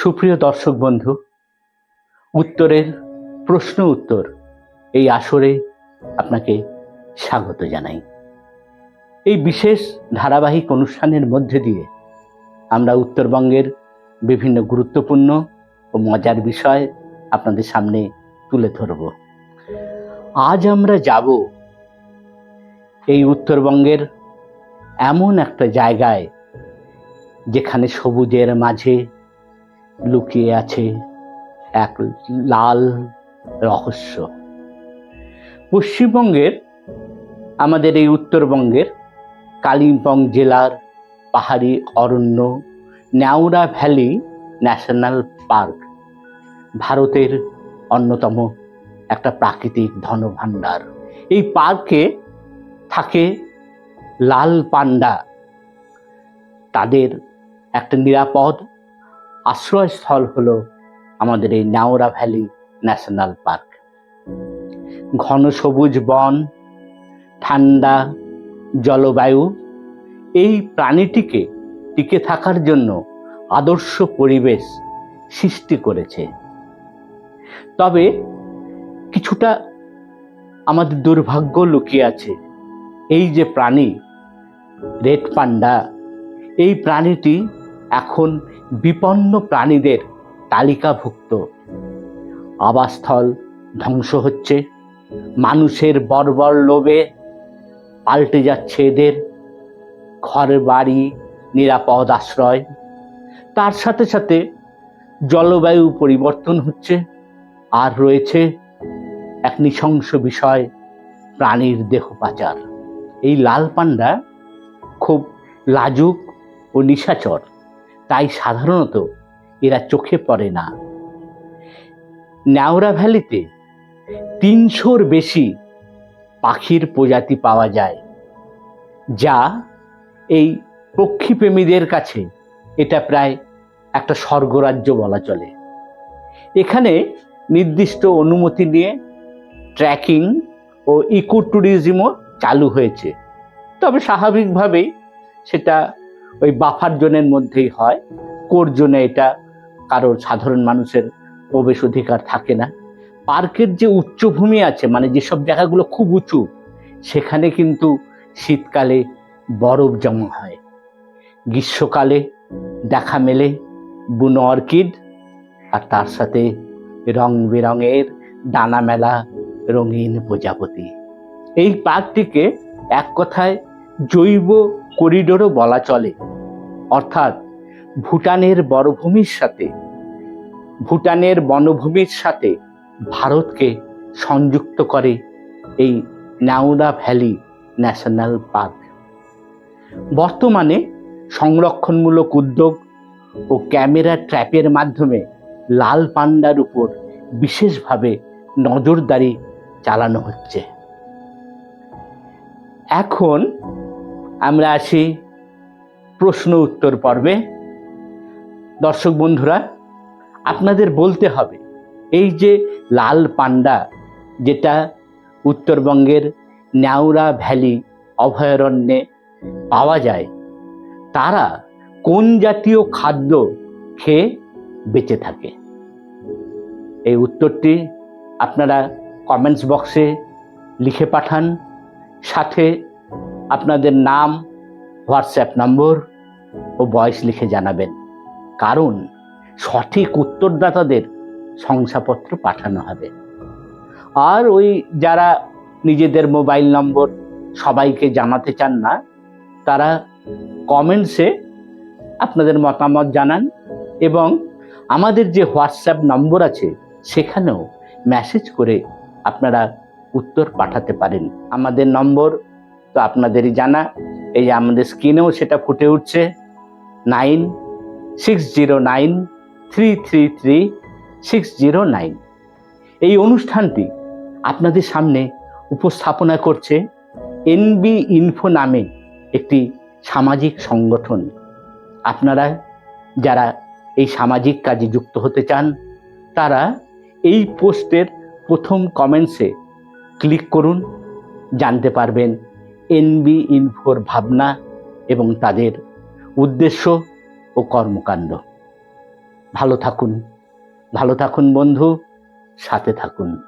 সুপ্রিয় দর্শক বন্ধু, উত্তরের প্রশ্ন উত্তর এই আসরে আপনাকে স্বাগত জানাই। এই বিশেষ ধারাবাহিক অনুষ্ঠানের মধ্যে দিয়ে আমরা উত্তরবঙ্গের বিভিন্ন গুরুত্বপূর্ণ ও মজার বিষয় আপনাদের সামনে তুলে ধরব। আজ আমরা যাব এই উত্তরবঙ্গের এমন একটা জায়গায় যেখানে সবুজের মাঝে লুকিয়ে আছে এক লাল রহস্য। পশ্চিমবঙ্গের, আমাদের এই উত্তরবঙ্গের, কালিম্পং জেলার পাহাড়ি অরণ্য ন্যাওরা ভ্যালি ন্যাশনাল পার্ক, ভারতের অন্যতম একটা প্রাকৃতিক ধনভাণ্ডার। এই পার্কে থাকে লাল পান্ডা। তাদের একটা নিরাপদ আশ্রয়স্থল হল আমাদের এই নাওরা ভ্যালি ন্যাশনাল পার্ক। ঘন সবুজ বন, ঠান্ডা জলবায়ু, এই প্রাণীটিকে টিকে থাকার জন্য আদর্শ পরিবেশ সৃষ্টি করেছে। তবে কিছুটা আমাদের দুর্ভাগ্য লুকিয়ে আছে। এই যে প্রাণী, রেড পান্ডা, এই প্রাণীটি এখন বিপন্ন প্রাণীদের তালিকাভুক্ত। আবাসস্থল ধ্বংস হচ্ছে। মানুষের বর্বর লোভে পাল্টে যাচ্ছে এদের। ঘর বাড়ি নিরাপদ আশ্রয়। তার সাথে সাথে জলবায়ু পরিবর্তন হচ্ছে। আর রয়েছে এক নৃশংস বিষয়, প্রাণীর দেহ পাচার। এই লাল পান্ডা খুব লাজুক ও নিশাচর। তাই সাধারণত এরা চোখে পড়ে না। ন্যাওরা ভ্যালিতে তিনশোর বেশি পাখির প্রজাতি পাওয়া যায়, যা এই পক্ষীপ্রেমীদের কাছে এটা প্রায় একটা স্বর্গরাজ্য বলা চলে। এখানে নির্দিষ্ট অনুমতি নিয়ে ট্র্যাকিং ও ইকো ট্যুরিজমও চালু হয়েছে। তবে স্বাভাবিকভাবেই সেটা ওই বাফার জোনের মধ্যেই হয়। কোর জোনে এটা কারোর সাধারণ মানুষের প্রবেশ অধিকার থাকে না। পার্কের যে উচ্চভূমি আছে মানে যেসব জায়গাগুলো খুব উঁচু, সেখানে কিন্তু শীতকালে বরফ জমা হয়। গ্রীষ্মকালে দেখা মেলে বুনো অর্কিড, আর তার সাথে রং বেরঙের ডানা মেলা রঙিন প্রজাপতি। এই পার্কটিকে এক কথায় জৈব করিডোরও বলা চলে। অর্থাৎ ভুটানের বনভূমির সাথে, ভুটানের বনভূমির সাথে ভারতকে সংযুক্ত করে এই নাউরা ভ্যালি ন্যাশনাল পার্ক। বর্তমানে সংরক্ষণমূলক উদ্যোগ ও ক্যামেরা ট্র্যাপের মাধ্যমে লাল পান্ডার উপর বিশেষভাবে নজরদারি চালানো হচ্ছে। এখন আমরা আসি প্রশ্ন উত্তর পর্বে। দর্শক বন্ধুরা, আপনাদের বলতে হবে, এই যে লাল পান্ডা, যেটা উত্তরবঙ্গের ন্যাওরা ভ্যালি অভয়ারণ্যে পাওয়া যায়, তারা কোন জাতীয় খাদ্য খেয়ে বেঁচে থাকে? এই উত্তরটি আপনারা কমেন্টস বক্সে লিখে পাঠান, সাথে আপনাদের নাম, হোয়াটসঅ্যাপ নম্বর ও বয়স লিখে জানাবেন। কারণ সঠিক উত্তরদাতাদের শংসাপত্র পাঠানো হবে। আর ওই যারা নিজেদের মোবাইল নম্বর সবাইকে জানাতে চান না, তারা কমেন্টসে আপনাদের মতামত জানান এবং আমাদের যে হোয়াটসঅ্যাপ নম্বর আছে, সেখানেও মেসেজ করে আপনারা উত্তর পাঠাতে পারেন। আমাদের নম্বর তো আপনাদেরই জানা, এই যে আমাদের স্ক্রিনেও সেটা ফুটে উঠছে। Nine six zero nine three three three six zero nine. এই অনুষ্ঠানটি আপনাদের সামনে উপস্থাপনা করছে এনবি ইনফো নামে একটি সামাজিক সংগঠন। আপনারা যারা এই সামাজিক কাজে যুক্ত হতে চান, তারা এই পোস্টের প্রথম কমেন্টসে ক্লিক করুন, জানতে পারবেন এনবি ইনফোর ভাবনা এবং তাদের উদ্দেশ্য ও কর্মকাণ্ড। ভালো থাকুন ভালো থাকুন বন্ধু, সাথে থাকুন।